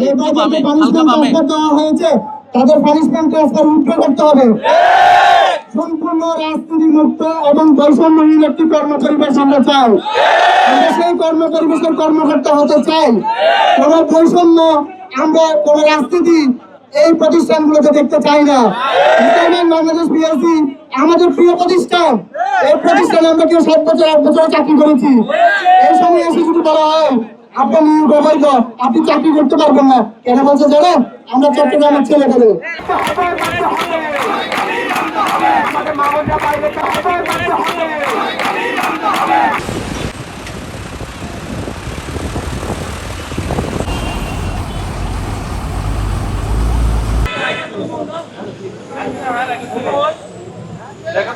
যাদেরকে বামে, হালকা পানিশমেন্ট দেওয়া হয়েছে তাদের পানিশমেন্ট ট্রান্সফার উঠে করতে হবে। সম্পূর্ণ রাজনীতি মুক্ত এবং বৈষম্যহীন একটি কর্ম পরিবেশ আমরা চাই। আমরা সেই কর্ম পরিবেশের কর্মকর্তা হতে চাই। কোন বৈষম্য আমরা কোন রাজনীতি এই প্রতিষ্ঠানগুলোতে দেখতে চাই না। রিটায়ারমেন্ট বাংলাদেশ পিএলসি আমাদের প্রিয় প্রতিষ্ঠান। এই প্রতিষ্ঠানে আমরা কেউ সাত বছর আট বছর চাকরি করেছি। এই সময় এসে যদি বলা হয় আপনার গভর্ন আপনি চাকরি করতে পারবেন না। কেন বলছে জানেন আমরা চট্টগ্রামের ছেলে খেলে দেখা